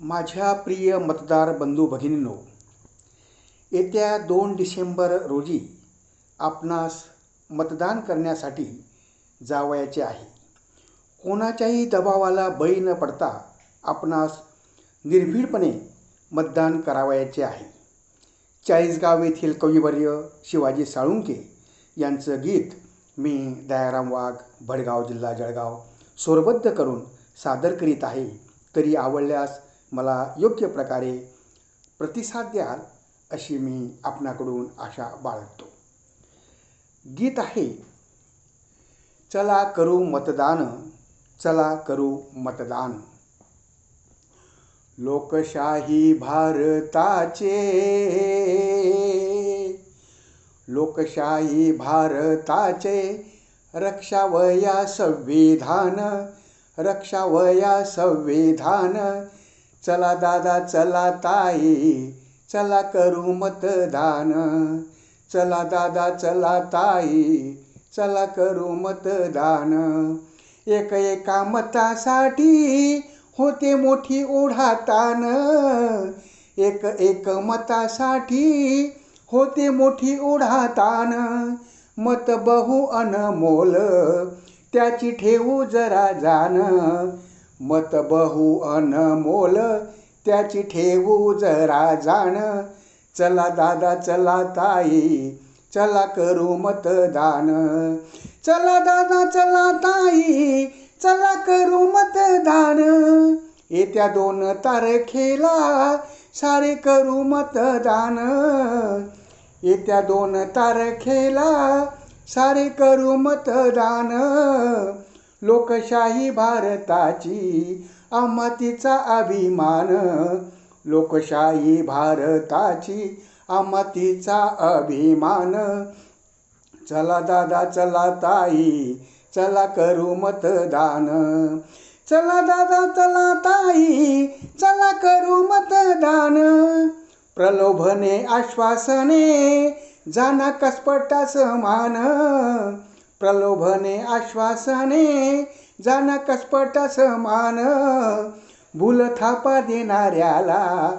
माझ्या प्रिय मतदार बंधू भगिनींनो येत्या दोन डिसेंबर रोजी आपणास मतदान करण्यासाठी जावयाचे आहे. कोणाच्याही दबावाला बळी न पडता आपणास निर्भीडपणे मतदान करावयाचे आहे. चाळीसगाव येथील कविवर्य शिवाजी साळुंके यांचं गीत मी दयाराम वाघ भडगाव जिल्हा जळगाव स्वरबद्ध करून सादर करीत आहे. तरी आवडल्यास मला योग्य प्रकारे प्रतिसाद द्याल अशी मी आपणाकडून आशा बाळगतो. गीत आहे चला करू मतदान चला करू मतदान. लोकशाही भारताचे लोकशाही भारताचे रक्षावया संविधान रक्षावया संविधान चला दादा चला ताई चला करू मतदान. चला दादा चला ताई चला करू मतदान. एक एका मतासाठी होते मोठी ओढातान. एक एक मतासाठी होते मोठी ओढातान. मत बहु अनमोल त्याची ठेवू जरा जाण. मत बहु अनमोल त्याची ठेवू जरा जाण. चला दादा चला ताई चला करू मतदान. चला दादा चला ताई चला करू मतदान. येत्या दोन तारखेला सारे करू मतदान. येत्या दोन तारखेला सारे करू मतदान. लोकशाही भारताची आम्हा तिचा अभिमान. लोकशाही भारताची आम्हा तिचा अभिमान. चला दादा चला ताई चला करू मतदान. चला दादा चला ताई चला करू मतदान. प्रलोभने आश्वासने जाना कसपटा समान प्रलोभने आश्वासने जाना कसपटा समान. भूल थापा देणाऱ्याला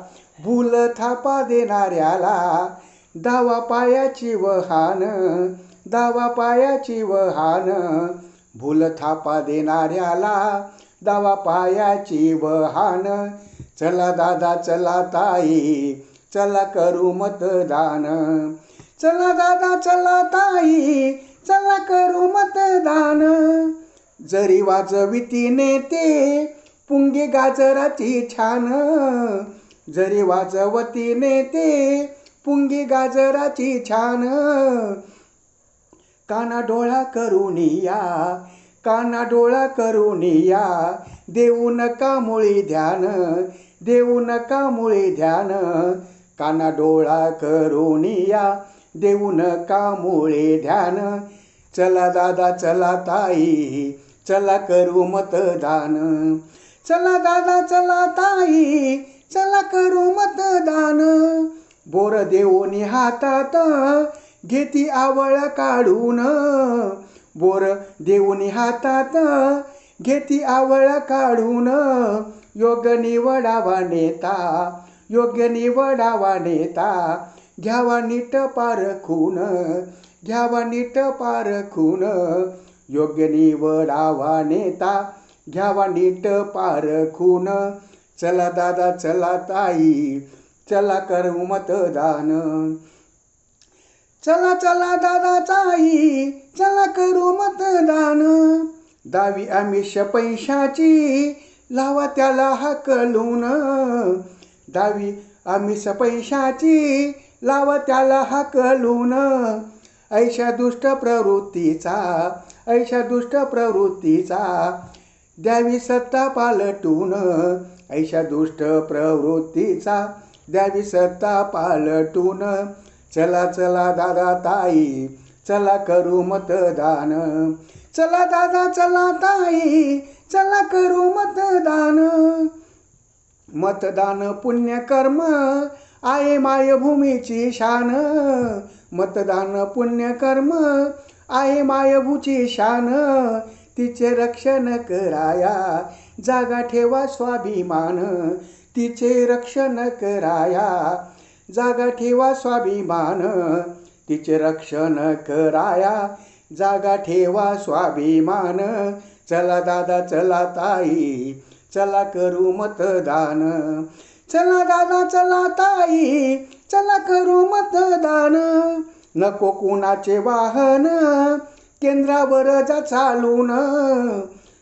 भूल थापा देणाऱ्याला दावा पायाची वहान दावा पायाची वहान. भूल थापा देणाऱ्याला दावा पायाची वहान. चला दादा चला ताई चला करू मतदान. चला दादा चला ताई चला करू मतदान. जरी वाजविती नेते पुंगी गाजराची छान. जरी वाजवती नेते पुंगी गाजराची छान. काना डोळा करून या काना डोळा करून या. देऊ नका मुळी ध्यान देऊ नका मुळी ध्यान. काना डोळा करून या देऊ नका मुळे ध्यान. चला दादा चला ताई चला करू मतदान. चला दादा चला ताई चला करू मतदान. बोर देऊनी हातात घेती आवळ काढून. बोर देऊनी हातात घेती आवळ काढून. योग्य निवडावा नेता योग्य निवडावा नेता घ्यावा नीट पारखून घ्यावा नीट पारखून योग्य निवडावा नेता घ्यावा नीट पारखून चला दादा चला ताई चला करू मतदान. चला चला दादा ताई चला करू मतदान. दावी आमिष पैशाची लावा त्याला हाकलून. दावी आमिष पैशाची लावा त्याला हाकलून. ऐशा दुष्ट प्रवृत्तीचा ऐशा दुष्ट प्रवृत्तीचा. द्यावी सत्ता पालटून. ऐशा दुष्ट प्रवृत्तीचा द्यावी सत्ता पालटून. चला चला दादा ताई चला करू मतदान. चला दादा चला ताई चला करू मतदान. मतदान पुण्यकर्म आहे मायभूमीची शान. मतदान पुण्यकर्म आहे मायभूची शान. तिचे रक्षण कराया जागा ठेवा स्वाभिमान. तिचे रक्षण कराया जागा ठेवा स्वाभिमान. तिचे रक्षण कराया जागा ठेवा स्वाभिमान. चला दादा चला ताई चला करू मतदान. चला दादा चला ताई चला करू मतदान. नको कुणाचे वाहन केंद्रावर जा चालून.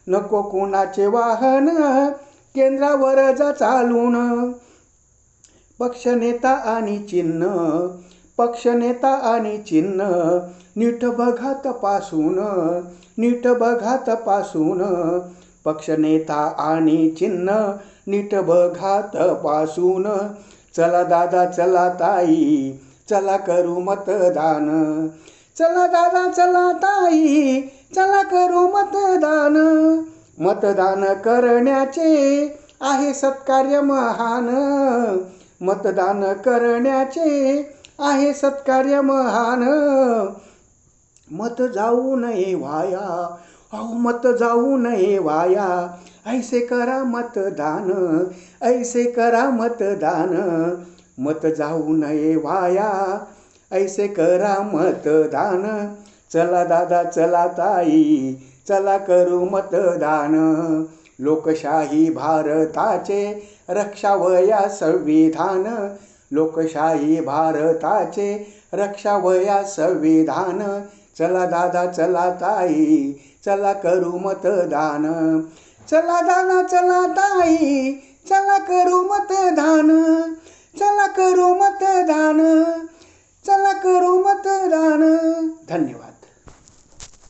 नको कुणाचे वाहन केंद्रावर जा चालून. पक्षनेता आणि चिन्ह पक्षनेता आणि चिन्ह नीट बघा तपासून नीट बघा तपासून. पक्षनेता आणि चिन्ह नीट बघात पासून. चला दादा चला ताई चला करू मतदान. चला दादा चला ताई चला करू मतदान. मतदान करण्याचे आहे सत्कार्य महान. मतदान करण्याचे आहे सत्कार्य महान. मत जाऊ नये वाया अहो मत जाऊ नये वाया. ऐसे करा मतदान ऐसे करा मतदान. मत जाऊ नये वाया. ऐसे करा मतदान. चला दादा चला ताई चला करू मतदान. लोकशाही भारताचे रक्षावया संविधान. लोकशाही भारताचे रक्षावया संविधान. चला दादा चला ताई चला करू मतदान. चला दादा चला ताई चला करू मतदान. चला करू मतदान. चला करू मतदान. धन्यवाद.